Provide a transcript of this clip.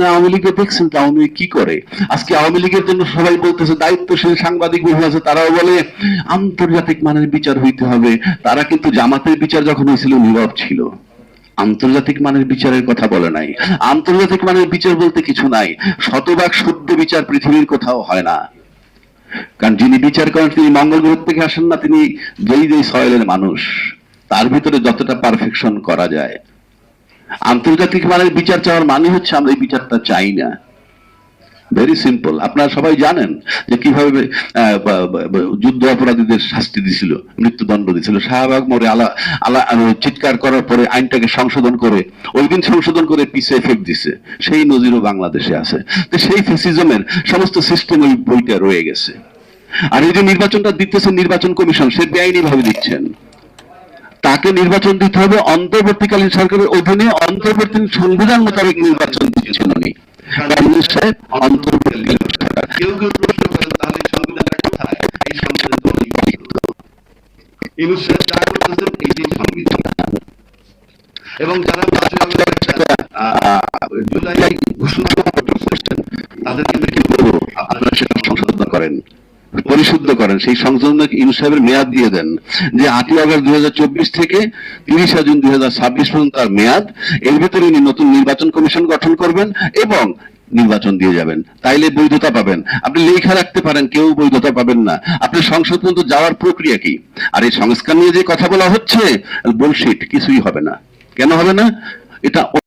আপনি আওয়ামী লীগকে দেখছেন যে আওয়ামী লীগ কি করে? আজকে আওয়ামী লীগের জন্য সবাই বলতেছে, দায়িত্বশীল সাংবাদিক বহু আছে, তারাও বলে, আন্তর্জাতিক মানের বিচার হইতে হবে। তারা কিন্তু জামাতের বিচার যখন হয়েছিল নীরব ছিল। আন্তর্জাতিক মানের বিচারের কথা বলে নাই। আন্তর্জাতিক মানের বিচার বলতে কিছু নাই। শতভাগ শুদ্ধ বিচার পৃথিবীর কোথাও হয় না। কারণ যিনি বিচার করেন, তিনি মঙ্গল গ্রহ থেকে আসেন না, তিনি যেই যেই সয়েলের মানুষ। তার ভিতরে যতটা পারফেকশন করা যায়। আন্তর্জাতিক মানের বিচার চাওয়ার মানে হচ্ছে আমরা এই বিচারটা চাই না। ভেরি সিম্পল আপনারা সবাই জানেন যে কীভাবে যুদ্ধ অপরাধীদের শাস্তি দিছিল, মৃত্যুদণ্ড দিছিল। শাহবাগ মোড়ে আলা আলা চিৎকার করার পরে আইনটাকে সংশোধন করে, ওই দিন সংশোধন করে পিছে এফেক্ট দিছে। সেই নজিরও বাংলাদেশে আছে। তো সেই ফেসিজমের সমস্ত সিস্টেম ওই বইটা রয়ে গেছে। আর এই যে নির্বাচনটা দিতেছে নির্বাচন কমিশন, সে বেআইনি ভাবে দিচ্ছেন। তাকে নির্বাচন দিতে হবে। অন্তর্বর্তীকালীন সরকারের অধীনে অন্তর্বর্তী সংবিধান মোতাবেক নির্বাচন দিচ্ছেন উনি। এবং যারা জুলাই ঘোষণা তাদেরকে আপনারা সেটা সংশোধন করেন। পরিশুদ্ধ করেন। সেই সংশোধন ইউনুস সাহেবের মেয়াদ দিয়ে দেন। যে আটই আগস্ট দুই থেকে তিরিশে জুন দুই পর্যন্ত তার মেয়াদ, এর ভেতরে উনি নতুন নির্বাচন কমিশন গঠন করবেন এবং নির্বাচন দিয়ে যাবেন। তাইলে বৈধতা পাবেন। আপনি লেখা রাখতে পারেন, কেউ বৈধতা পাবেন না। আপনি সংসদ পর্যন্ত যাওয়ার প্রক্রিয়া কি? আর এই সংস্কার নিয়ে যে কথা বলা হচ্ছে, বলশিট কিছুই হবে না। কেন হবে না? এটা